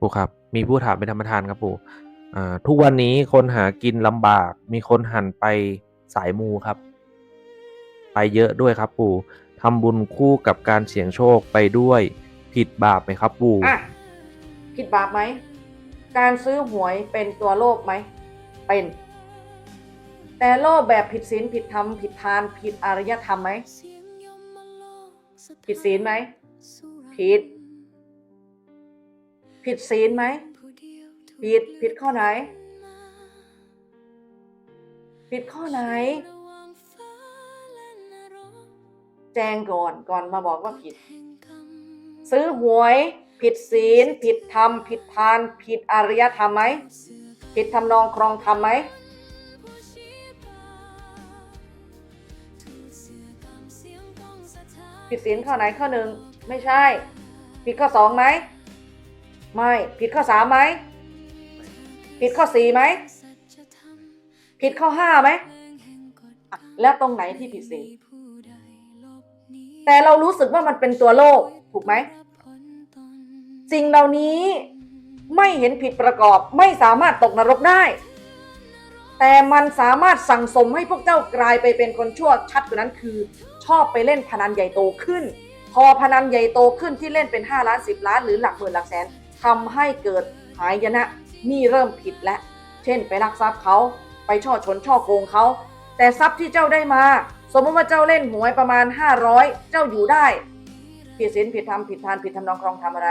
ปู่ครับ มีผู้ถามเป็นธรรมทานครับปู่ทุกวันนี้คนหากินลำบาก มีคนหันไปสายมูครับ ไปเยอะด้วยครับปู่ทำบุญคู่กับการเสี่ยงโชคไปด้วยผิดบาปไหมครับปู่อะผิดบาปไหม การซื้อหวยเป็นตัวโลภไหม เป็น แต่โลภแบบผิดศีลผิดธรรมผิดทาน ผิดอารยธรรมไหม ผิดศีลไหม ผิด ผิดศีลไหมผิดผิดข้อไหน ผิดข้อไหน แจ้งก่อนก่อนมาบอกว่าผิด ซื้อหวย ผิดศีล ผิดธรรม ผิดทาน ผิดอารยธรรมไหมผิดทำนองครองธรรมไหมผิดศีลข้อไหนข้อหนึ่งไม่ใช่ ผิดข้อสองไหม ไม่ ผิดข้อสามไหม ผิดข้อสี่ไหม ผิดข้อห้าไหม แล้วตรงไหนที่ผิดศีลแต่เรารู้สึกว่ามันเป็นตัวโลกถูกไหมสิ่งเหล่านี้ไม่เห็นผิดประกอบไม่สามารถตกนรกได้ แต่มันสามารถสั่งสมให้พวกเจ้ากลายไปเป็นคนชั่วชัดกว่านั้นคือ ชอบไปเล่นพนันใหญ่โตขึ้น พอพนันใหญ่โตขึ้นที่เล่นเป็น 5 ล้าน 10 ล้านหรือหลักหมื่นหลักแสน ทำให้เกิดหายนะนี่เริ่มผิดแล้ว เช่นไปลักทรัพย์เขาไปช่อชนช่อโกงเขา แต่ทรัพย์ที่เจ้าได้มา สมมติว่าเจ้าเล่นหวยประมาณ 500 เจ้าอยู่ได้ ผิดศีลผิดธรรมผิดทานผิดทำนองครองทำอะไร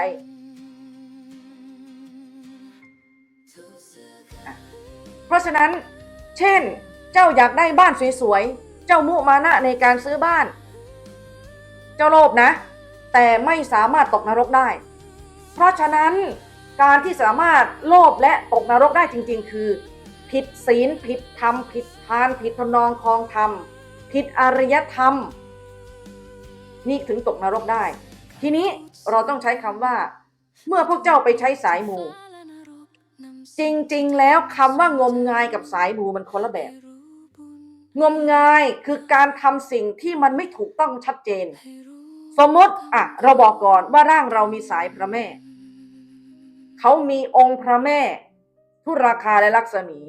เพราะฉะนั้น เช่น เจ้าอยากได้บ้านสวยๆ เจ้ามุมานะในการซื้อบ้าน เจ้าโลภนะ แต่ไม่สามารถตกนรกได้ เพราะฉะนั้นการที่สามารถโลภและตกนรกได้จริง ๆ คือ ผิดศีลผิดธรรมผิดทานผิดทำนองคองธรรม ผิดอารยธรรม นี่ถึงตกนรกได้ ทีนี้เราต้องใช้คำว่า เมื่อพวกเจ้าไปใช้สายมู จริง ๆ แล้วคำว่างมงายกับสายมูมันคนละแบบ งมงายคือการทำสิ่งที่มันไม่ถูกต้องชัดเจน สมมติอะเราบอกก่อนว่าร่างเรามีสายพระแม่ เขามีองค์พระแม่ ทุราคาและลักษมี